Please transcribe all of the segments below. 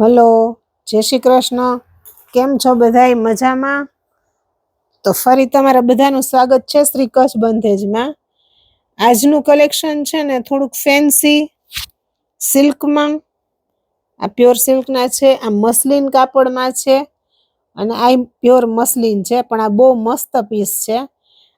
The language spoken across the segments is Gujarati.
હલો, જય શ્રી કૃષ્ણ. કેમ છો બધાય? મજામાં? તો ફરી તમારા બધાનું સ્વાગત છે શ્રી કચ્છ બંધેજમાં. આજનું કલેક્શન છે ને થોડુંક ફેન્સી સિલ્કમાં. આ પ્યોર સિલ્કના છે, આ મસલિન કાપડમાં છે, અને આ પ્યોર મસલિન છે, પણ આ બહુ મસ્ત પીસ છે.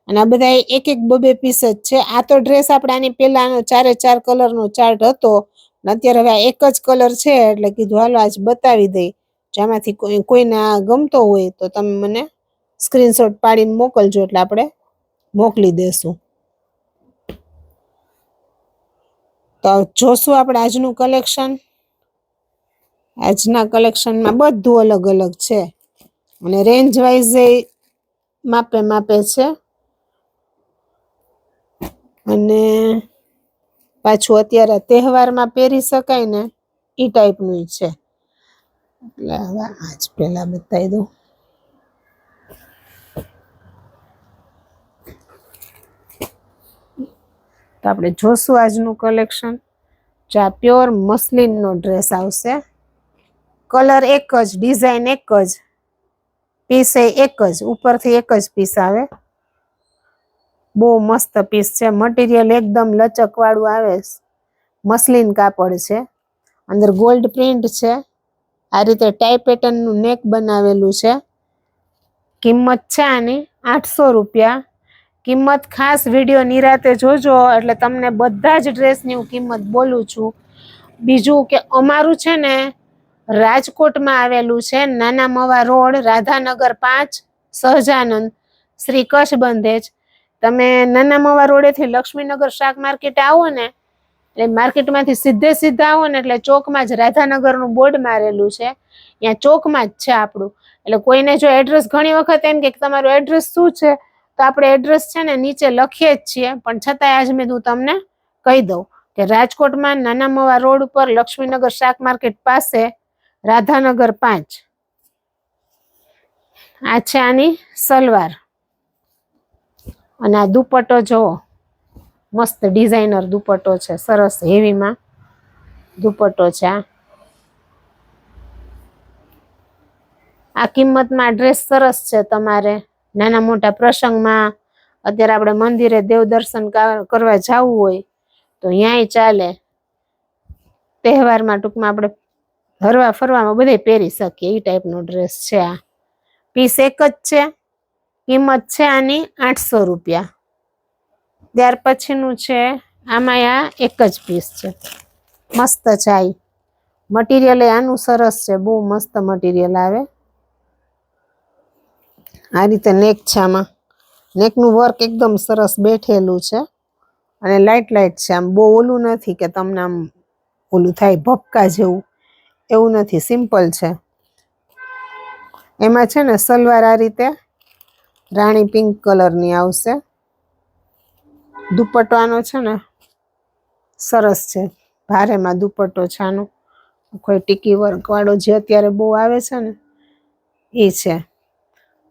અને આ બધા એક એક બબે પીસ જ છે. આ તો ડ્રેસ આપણે આની પહેલાનો ચારે ચાર કલરનો ચાર્ટ હતો. અને અત્યારે હવે આ એક જ કલર છે, એટલે કીધું હાલો આજ બતાવી દઈ. જેમાંથી કોઈ, કોઈને આ ગમતો હોય તો તમે મને સ્ક્રીનશોટ પાડીને મોકલજો, એટલે આપણે મોકલી દેશું. તો જોશું આપણે આજનું કલેક્શન આજના કલેક્શનમાં બધું અલગ અલગ છે. અને રેન્જ વાઇઝ માપે માપે છે. અને પાછું અત્યારે તહેવારમાં પહેરી શકાય ને એ ટાઈપનું છે. એટલે હવે આજ પહેલાં બતાવી દઉં. તો આપણે જોશું આજનું કલેક્શન જે આ પ્યોર મસલિનનો ડ્રેસ આવશે. કલર એક જ ડિઝાઇન એક જ પીસ એક જ, ઉપરથી એક જ પીસ આવે. બહુ મસ્ત પીસ છે. મટીરિયલ એકદમ લચકવાળું આવે મસલિન કાપડ છે. અંદર ગોલ્ડ પ્રિન્ટ છે. આ રીતે ટાઈ પેટર્નનું નેક બનાવેલું છે. કિંમત છે આની આઠસો રૂપિયા. કિંમત ખાસ વીડિયો નિરાતે જોજો, એટલે તમને બધા જ ડ્રેસની હું કિંમત બોલું છું. બીજું કે અમારું છે ને રાજકોટમાં આવેલું છે. નાના મવા રોડ, રાધાનગર પાંચ, સહજાનંદ. શ્રી કચ્છ બંધેજ. તમે નાના મવા રોડેથી લક્ષ્મીનગર શાક માર્કેટ આવો ને, એટલે માર્કેટમાંથી સીધે સીધા આવો ને, એટલે ચોકમાં જ રાધાનગરનું બોર્ડ મારેલું છે. ત્યાં ચોકમાં જ છે આપણું. એટલે કોઈને જો એડ્રેસ ઘણી વખત એમ કે તમારું એડ્રેસ શું છે, તો આપણે એડ્રેસ છે ને નીચે લખીએ જ છીએ. પણ છતાંય આજ મેં હું તમને કહી દઉં કે રાજકોટમાં નાના મવા રોડ ઉપર લક્ષ્મીનગર શાક માર્કેટ પાસે રાધાનગર પાંચ. આ છે આની સલવાર. અને આ દુપટ્ટો જો, મસ્ત ડિઝાઇનર દુપટ્ટો છે, સરસ હેવીમાં દુપટ્ટો છે આ. કિંમતમાં ડ્રેસ સરસ છે તમારે. નાના મોટા પ્રસંગમાં અત્યારે આપણે મંદિરે દેવ દર્શન કરવા જવું હોય, તો ત્યાંય ચાલે. તહેવારમાં ટૂંકમાં આપણે હરવા ફરવામાં બધે પહેરી શકીએ એ ટાઈપનો ડ્રેસ છે આ. પીસ એક જ છે. કિંમત છે આની આઠસો રૂપિયા. ત્યાર પછીનું છે, આમાં આ એક જ પીસ છે. મસ્ત છે આ. મટીરિયલ આનું સરસ છે, બહુ મસ્ત મટીરિયલ આવે. આ રીતે નેક છે આમાં. નેકનું વર્ક એકદમ સરસ બેઠેલું છે. અને લાઇટ લાઇટ છે આમ. બહુ ઓલું નથી કે તમને આમ ઓલું થાય, ભપકા જેવું. એવું નથી. સિમ્પલ છે. એમાં છે ને, સલવાર આ રીતે રાણી પિંક કલરની આવશે. દુપટ્ટો આનો છે ને, સરસ છે. ભારેમાં દુપટ્ટો છે આનો. કોઈ ટીકી વર્ક વાળો જે અત્યારે બહુ આવે છે ને, એ છે.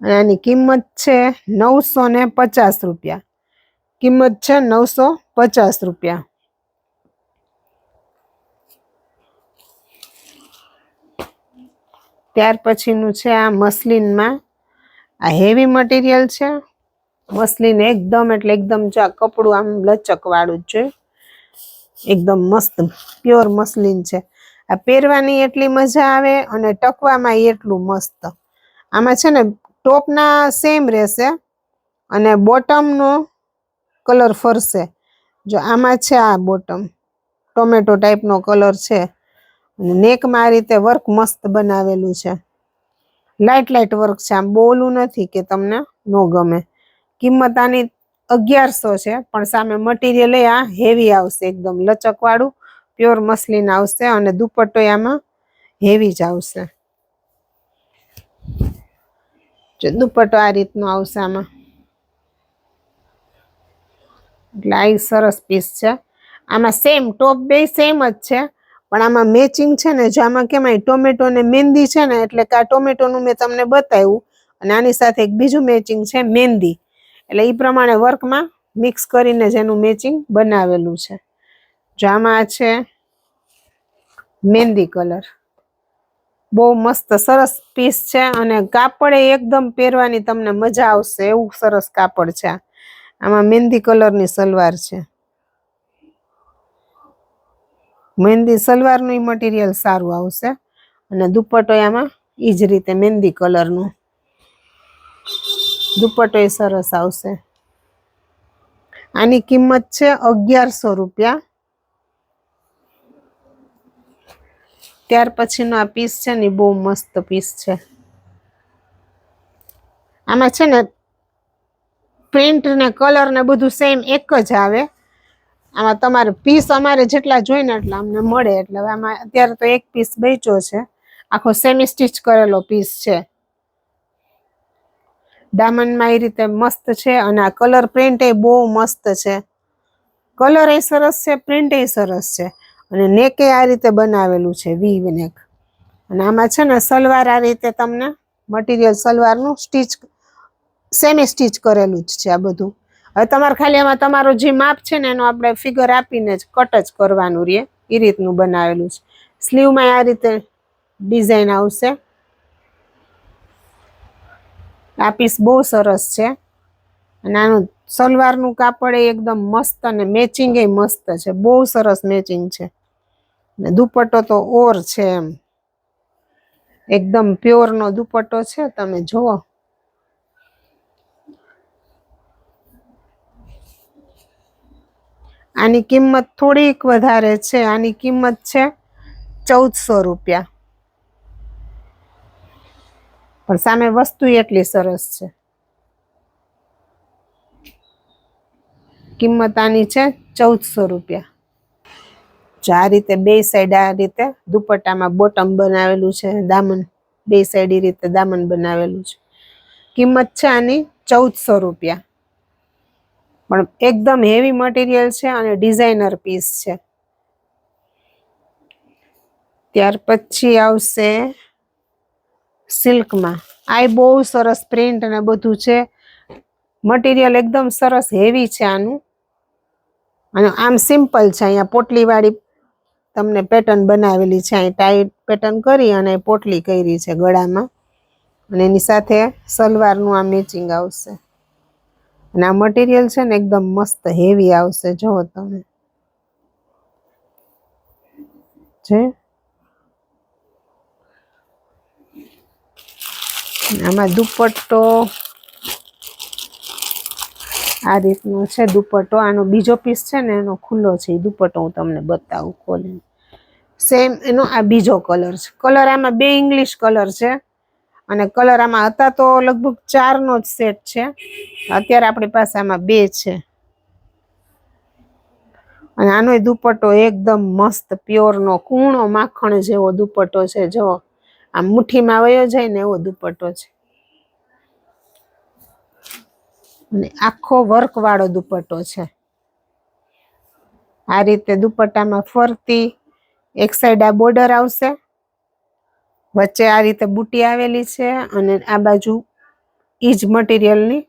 અને આની કિંમત છે નવસો ને પચાસ રૂપિયા. કિંમત છે નવસો પચાસ રૂપિયા. ત્યાર પછીનું છે આ મસલિનમાં આ હેવી મટીરિયલ છે. મસલીન એકદમ એટલે એકદમ જો કપડું આમ લચકવાળું જ છે. એકદમ મસ્ત પ્યોર મસલીન છે. આ પહેરવાની એટલી મજા આવે અને ટકવામાં એટલું મસ્ત. આમાં છે ને ટોપના સેમ રહેશે અને બોટમનો કલર ફરશે. જો આમાં છે આ બોટમ, ટોમેટો ટાઈપનો કલર છે. નેકમાં આ રીતે વર્ક મસ્ત બનાવેલું છે. લાઇટ લાઇટ વર્ક છે. આમ બોલું નથી કે તમને ન ગમે. કિંમત આની અગિયારસો છે, પણ સામે મટીરિયલ આ હેવી આવશે એકદમ. લચકવાળું પ્યોર મસલિન આવશે અને દુપટ્ટો આમાં હેવી જ આવશે. દુપટ્ટો આ રીતનો આવશે આમાં. એટલે આ સરસ પીસ છે. આમાં સેમ ટોપ બે સેમ જ છે. પણ આમાં મેચિંગ છે ને, જો આમાં કેમાય ટોમેટો ને મહેંદી છે ને, એટલે કે આ ટોમેટોનું મેં તમને બતાવ્યું, અને આની સાથે એક બીજું મેચિંગ છે મહેંદી એટલે એ પ્રમાણે વર્કમાં મિક્સ કરીને જેનું મેચિંગ બનાવેલું છે. જો આમાં છે મહેંદી કલર બહુ મસ્ત, સરસ પીસ છે, અને કાપડ એકદમ પહેરવાની તમને મજા આવશે, એવું સરસ કાપડ છે આમાં મહેંદી કલરની સલવાર છે. મહેંદી, સલવારનું મટીરિયલ સારું આવશે. અને દુપટ્ટો આમાં એ જ રીતે મહેંદી કલરનું દુપટ્ટો એ સરસ આવશે. આની કિંમત છે અગિયારસો રૂપિયા. ત્યાર પછીનો આ પીસ છે ને બહુ મસ્ત પીસ છે. આમાં છે ને પ્રિન્ટ ને કલર ને બધું સેમ એક જ આવે. આમાં તમારે પીસ અમારે જેટલા જોઈને એટલા અમને મળે. એટલે હવે આમાં અત્યારે તો એક પીસ બેચ્યો છે. આખો સેમી સ્ટીચ કરેલો પીસ છે. ડાયમંડમાં એ રીતે મસ્ત છે અને આ કલર પ્રિન્ટ એ બહુ મસ્ત છે. કલર એ સરસ છે પ્રિન્ટ એ સરસ છે. અને નેક એ આ રીતે બનાવેલું છે, વી નેક અને આમાં છે ને સલવાર આ રીતે તમને મટીરિયલ સલવારનું સ્ટીચ સેમી સ્ટીચ કરેલું જ છે આ બધું. હવે તમારે ખાલી એમાં તમારો જે માપ છે ને એનો આપણે ફિગર આપીને જ કટ જ કરવાનું રહે. એ રીતનું બનાવેલું છે. સ્લીવમાં આ રીતે ડિઝાઇન આવશે. આ પીસ બહુ સરસ છે. અને આનું સલવારનું કાપડ એ એકદમ મસ્ત અને મેચિંગ એ મસ્ત છે. બહુ સરસ મેચિંગ છે. ને દુપટ્ટો તો ઓર છે એમ. એકદમ પ્યોરનો દુપટ્ટો છે. તમે જુઓ. આની કિંમત થોડીક વધારે છે. આની કિંમત છે ચૌદસો રૂપિયા. પણ સામે વસ્તુ એટલી સરસ છે. કિંમત આની છે ચૌદસો રૂપિયા. જો આ રીતે બે સાઈડ આ રીતે દુપટ્ટામાં બોટમ બનાવેલું છે, દામન બે સાઈડ રીતે દામન બનાવેલું છે. કિંમત છે આની ચૌદસો રૂપિયા. પણ એકદમ હેવી મટીરિયલ છે અને ડિઝાઇનર પીસ છે. ત્યાર પછી આવશે સિલ્કમાં આ બહુ સરસ પ્રિન્ટ અને બધું છે. મટીરિયલ એકદમ સરસ હેવી છે આનું. અને આમ સિમ્પલ છે, અહીંયા પોટલીવાળી તમને પેટર્ન બનાવેલી છે. અહીં ટાઈટ પેટર્ન કરી અને પોટલી કરી છે ગળામાં. અને એની સાથે સલવારનું આ મેચિંગ આવશે. અને આ મટીરિયલ છે ને એકદમ મસ્ત હેવી આવશે જુઓ તમે. છે? આમાં દુપટ્ટો. આ રીતનો છે દુપટ્ટો. આનો બીજો પીસ છે ને, એનો ખુલ્લો છે. એ દુપટ્ટો હું તમને બતાવું ખોલીને. સેમ એનો આ બીજો કલર છે. કલર આમાં બે ઇંગ્લિશ કલર છે. અને કલર આમાં હતા તો લગભગ ચારનો જ સેટ છે. અત્યારે આપણી પાસે આમાં બે છે. અને આનો દુપટ્ટો એકદમ મસ્ત, પ્યોરનો, કૂણો માખણ જેવો દુપટ્ટો છે. જો, આમ મુઠ્ઠીમાં વયો જાય ને એવો દુપટ્ટો છે. અને આખો વર્કવાળો દુપટ્ટો છે. આ રીતે દુપટ્ટામાં ફરતી, એક સાઈડ આ બોર્ડર આવશે. વચ્ચે આ રીતે બુટી આવેલી છે અને આ બાજુ ઈજ મટીરિયલની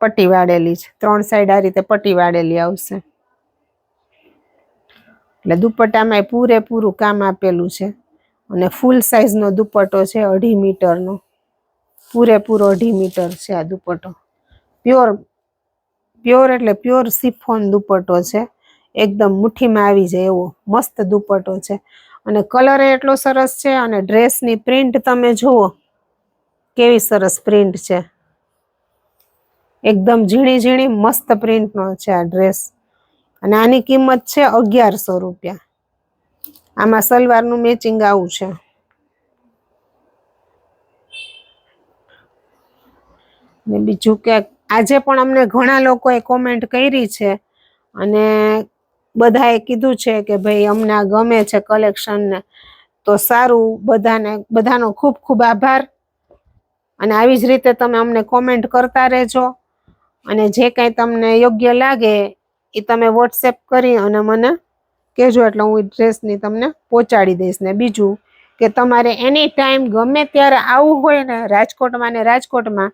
પટ્ટી વાળેલી છે. ત્રણ સાઈડ આ રીતે પટ્ટી વાળેલી આવશે. એટલે દુપટ્ટામાં પૂરેપૂરું કામ આપેલું છે અને ફૂલ સાઈઝનો દુપટ્ટો છે અઢી મીટરનો. પૂરેપૂરો અઢી મીટર છે આ દુપટ્ટો. પ્યોર પ્યોર એટલે પ્યોર સિફોન દુપટ્ટો છે. એકદમ મુઠ્ઠીમાં આવી જાય એવો મસ્ત દુપટ્ટો છે. અને કલર એટલો સરસ છે અને ડ્રેસની પ્રિન્ટ તમે જુઓ, કેવી સરસ પ્રિન્ટ છે. એકદમ ઝીણી ઝીણી મસ્ત પ્રિન્ટનો છે આ ડ્રેસ અને આની કિંમત છે અગિયારસો રૂપિયા. આમાં સલવારનું મેચિંગ આવું છે. ને બીજું કે આજે પણ અમને ઘણા લોકોએ કોમેન્ટ કરી છે. અને બધાએ કીધું છે કે ભાઈ અમને આ ગમે છે કલેક્શન ને. તો સારું, બધાને, બધાનો ખૂબ ખૂબ આભાર. અને આવી જ રીતે તમે અમને કોમેન્ટ કરતા રહેજો. અને જે કાંઈ તમને યોગ્ય લાગે એ તમે વોટ્સએપ કરી અને મને કહેજો એટલે હું ડ્રેસની તમને પહોંચાડી દઈશ. ને બીજું કે તમારે એની ટાઈમ ગમે ત્યારે આવવું હોય ને રાજકોટમાં ને રાજકોટમાં,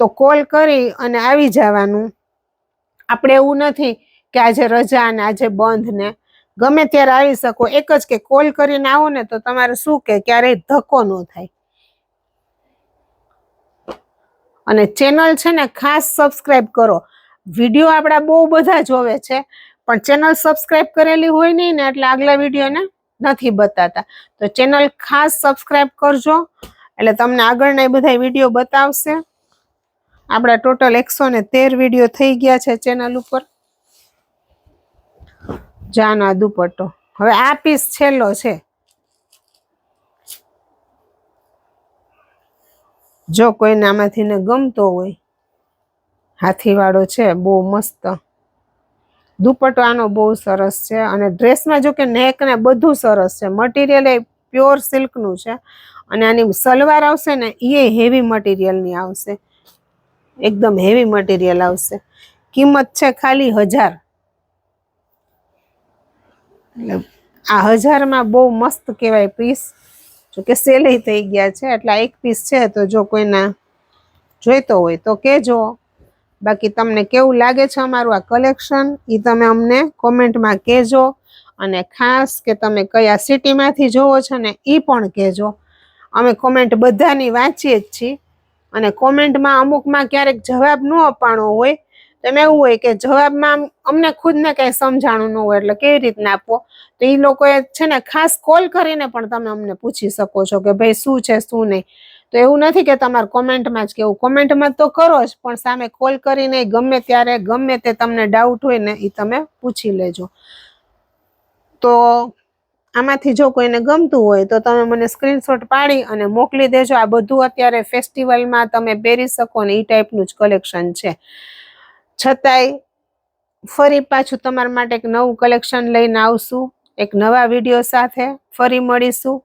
તો કોલ કરી અને આવી જવાનું. આપણે એવું નથી કે આજે રજા ને આજે બંધ ને, ગમે ત્યારે આવી શકો. એક જ કે કોલ કરીને આવો ને તો તમારે શું કે? ક્યારેય ધક્કો ન થાય. અને ચેનલ છે ને ખાસ સબસ્ક્રાઇબ કરો. વીડિયો આપણા બહુ બધા જોવે છે, પણ ચેનલ સબસ્ક્રાઇબ કરેલી હોય નહીં ને એટલે આગલા વિડીયોને નથી બતાતા. તો ચેનલ ખાસ સબસ્ક્રાઇબ કરજો, એટલે તમને આગળના બધા વીડિયો બતાવશે. આપણા ટોટલ એકસો ને તેર વીડિયો થઈ ગયા છે ચેનલ ઉપર. જાનો દુપટ્ટો. હવે આ પીસ છેલ્લો છે. જો કોઈને આમાંથી ને ગમતો હોય, હાથીવાળો છે, બહુ મસ્ત. દુપટ્ટો આનો બહુ સરસ છે અને ડ્રેસમાં જો કે નેક ને બધું સરસ છે. મટીરિયલ એ પ્યોર સિલ્કનું છે અને આની સલવાર આવશે ને એ હેવી મટીરિયલની આવશે. એકદમ હેવી મટીરિયલ આવશે. કિંમત છે ખાલી હજાર. આ હજારમાં બહુ મસ્ત કહેવાય પીસ જો કે સેલે થઈ ગયા છે, એટલે એક પીસ છે, તો જો કોઈના જોઈતો હોય તો કહેજો. બાકી તમને કેવું લાગે છે અમારું આ કલેક્શન એ તમે અમને કોમેન્ટમાં કહેજો. અને ખાસ કે તમે કયા સિટીમાંથી જોવો છો ને એ પણ કહેજો. અમે કોમેન્ટ બધાની વાંચીએ જ છીએ. અને કોમેન્ટમાં અમુકમાં ક્યારેક જવાબ ન અપાણો હોય તો એમાં એવું હોય કે જવાબમાં અમને ખુદને કંઈ સમજાણું ન હોય એટલે કેવી રીતના આપવો તો એ લોકોએ છે ને ખાસ કોલ કરીને પણ તમે અમને પૂછી શકો છો કે ભાઈ શું છે, શું નહીં. તો એવું નથી કે તમારે કોમેન્ટમાં જ કેવું. કોમેન્ટમાં તો કરો જ, પણ સામે કોલ કરીને ગમે ત્યારે, ગમે તે તમને ડાઉટ હોય ને એ તમે પૂછી લેજો. તો આમાંથી જો કોઈને ગમતું હોય તો તમે મને સ્ક્રીનશોટ પાડી અને મોકલી દેજો. આ બધું અત્યારે ફેસ્ટિવલમાં તમે પહેરી શકો ને એ ટાઈપનું જ કલેક્શન છે. છતાંય ફરી પાછું તમારા માટે એક નવું કલેક્શન લઈને આવશું. એક નવા વીડિયો સાથે ફરી મળીશું.